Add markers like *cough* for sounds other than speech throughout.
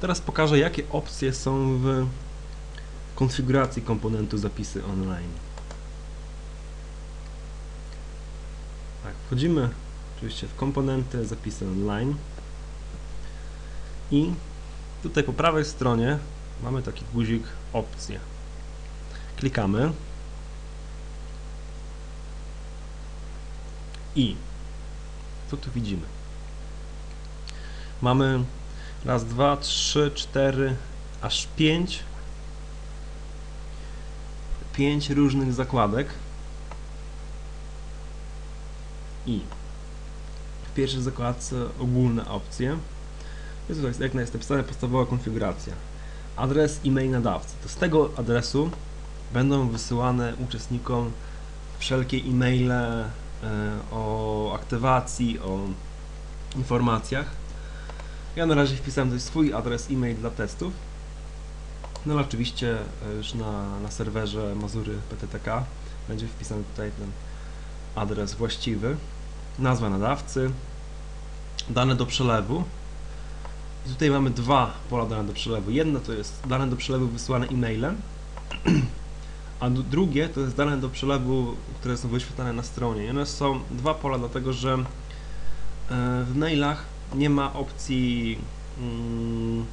Teraz pokażę, jakie opcje są w konfiguracji komponentu zapisy online. Tak, wchodzimy oczywiście w komponenty zapisy online i tutaj po prawej stronie mamy taki guzik opcje. Klikamy i co tu widzimy? Mamy raz, dwa, trzy, cztery, aż pięć. Pięć różnych zakładek. I w pierwszej zakładce ogólne opcje. Jest tutaj, jak jest napisane, podstawowa konfiguracja. Adres e-mail nadawcy. To z tego adresu będą wysyłane uczestnikom wszelkie e-maile e, o aktywacji, o informacjach ja na razie wpisałem tutaj swój adres e-mail dla testów no ale oczywiście e, już na, na serwerze Mazury PTTK będzie wpisany tutaj ten adres właściwy, nazwa nadawcy, dane do przelewu. I tutaj mamy dwa pola dane do przelewu. Jedno to jest dane do przelewu wysyłane e-mailem, a drugie to jest dane do przelewu, które są wyświetlane na stronie. I one są dwa pola, dlatego że e, w mailach nie ma opcji mm,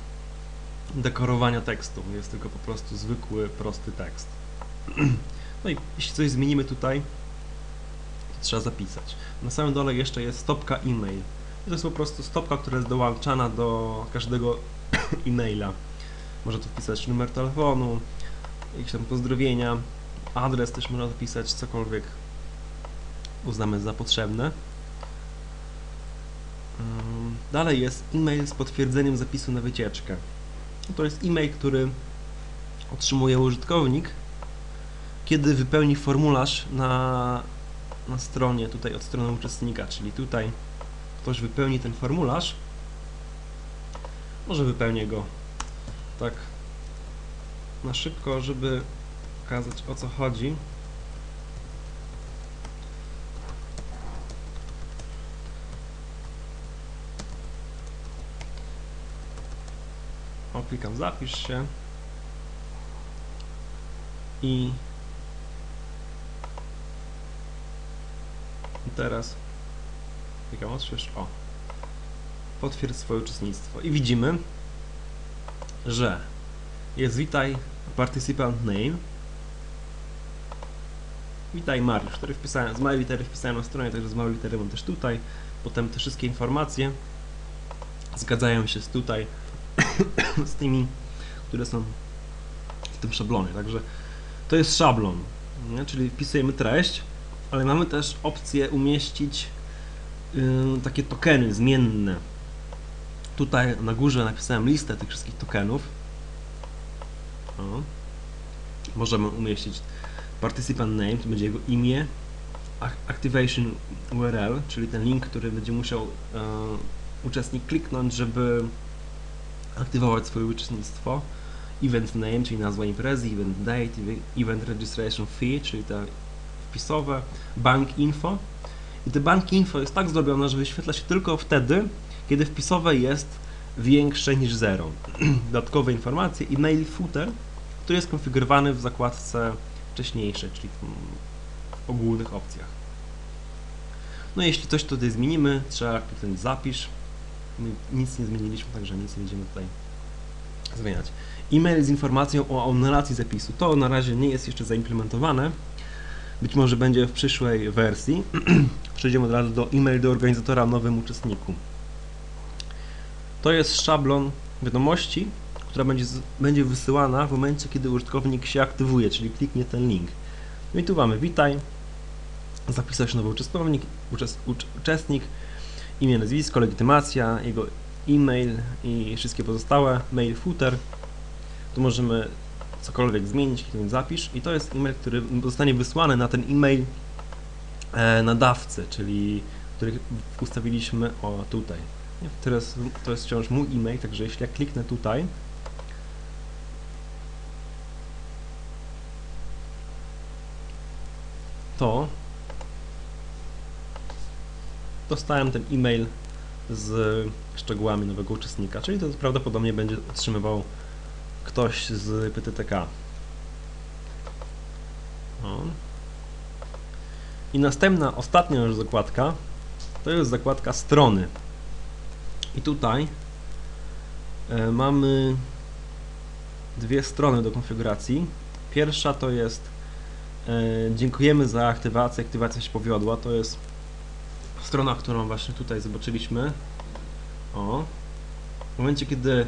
dekorowania tekstu. Jest tylko po prostu zwykły, prosty tekst. *clears throat* No i jeśli coś zmienimy tutaj, to trzeba zapisać. Na samym dole jeszcze jest stopka e-mail. To jest po prostu stopka, która jest dołączana do każdego *clears throat* e-maila. Można tu wpisać numer telefonu, jakieś tam pozdrowienia, adres też można wpisać, cokolwiek uznamy za potrzebne. Dalej jest e-mail z potwierdzeniem zapisu na wycieczkę. To jest e-mail, który otrzymuje użytkownik, kiedy wypełni formularz na, na stronie, tutaj od strony uczestnika, czyli tutaj ktoś wypełni ten formularz, może wypełnię go tak na szybko, żeby pokazać o co chodzi. Klikam zapisz się. I i teraz klikam odśwież, o. Potwierdź swoje uczestnictwo. I widzimy, że jest witaj participant name. Witaj Mariusz, który wpisałem, z małej litery wpisałem na stronie, także z małej litery mam też tutaj. Potem te wszystkie informacje zgadzają się z tutaj *coughs* z tymi, które są w tym szablonie. Także to jest szablon, nie? czyli wpisujemy treść, ale mamy też opcję umieścić yy, takie tokeny zmienne. Tutaj na górze napisałem listę tych wszystkich tokenów. O. Możemy umieścić participant name, to będzie jego imię, Ac- activation URL, czyli ten link, który będzie musiał e, uczestnik kliknąć, żeby aktywować swoje uczestnictwo. Event name, czyli nazwa imprezy, event date, ev- event registration fee, czyli te wpisowe, bank info. I te bank info jest tak zrobione, że wyświetla się tylko wtedy, kiedy wpisowe jest większe niż 0. *clears throat* Dodatkowe informacje i mail footer, który jest konfigurowany w zakładce wcześniejszej, czyli w, ogólnych opcjach. No jeśli coś tutaj zmienimy, trzeba kliknąć zapisz. My nic nie zmieniliśmy, także nic nie będziemy tutaj zmieniać. E-mail z informacją o anulacji zapisu. To na razie nie jest jeszcze zaimplementowane. Być może będzie w przyszłej wersji. *clears throat* Przejdziemy od razu do e-mail do organizatora nowym uczestniku. To jest szablon wiadomości, która będzie, będzie wysyłana w momencie, kiedy użytkownik się aktywuje, czyli kliknie ten link. No i tu mamy witaj, zapisał się nowy uczestnik, uczest, ucz, uczestnik, imię, nazwisko, legitymacja, jego e-mail i wszystkie pozostałe, mail footer. Tu możemy cokolwiek zmienić, kliknąć zapisz i to jest e-mail, który zostanie wysłany na ten e-mail e, nadawcy, czyli który ustawiliśmy o tutaj. Teraz to jest wciąż mój e-mail, także jeśli ja kliknę tutaj, to dostałem ten e-mail z szczegółami nowego uczestnika, czyli to prawdopodobnie będzie otrzymywał ktoś z PTTK. O. I następna, ostatnia już zakładka, to jest zakładka strony. I tutaj e, mamy dwie strony do konfiguracji. Pierwsza to jest e, dziękujemy za aktywację, aktywacja się powiodła, to jest strona, którą właśnie tutaj zobaczyliśmy. O. W momencie, kiedy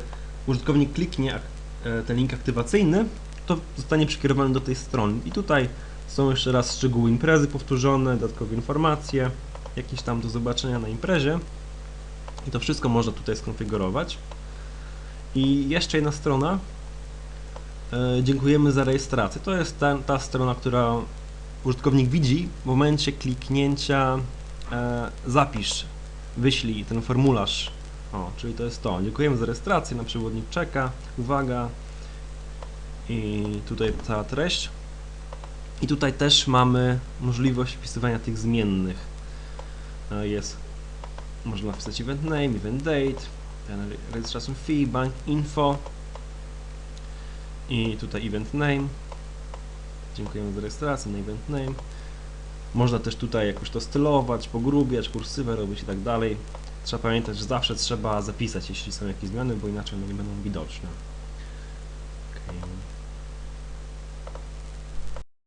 użytkownik kliknie e, ten link aktywacyjny, to zostanie przekierowany do tej strony. I tutaj są jeszcze raz szczegóły imprezy powtórzone, dodatkowe informacje, jakieś tam do zobaczenia na imprezie. I to wszystko można tutaj skonfigurować. I jeszcze jedna strona. E, dziękujemy za rejestrację. To jest ta, ta strona, która użytkownik widzi w momencie kliknięcia e, zapisz, wyślij ten formularz. O, czyli to jest to. Dziękujemy za rejestrację, na przewodnik czeka, uwaga. I tutaj cała treść. I tutaj też mamy możliwość wpisywania tych zmiennych. E, Jest, można wpisać event name, event date, ten fee, bank info i tutaj event name. Dziękujemy za rejestrację na event name. Można też tutaj jakoś to stylować, pogrubiać, kursywę robić i tak dalej. Trzeba pamiętać, że zawsze trzeba zapisać, jeśli są jakieś zmiany, bo inaczej one nie będą widoczne. Okay.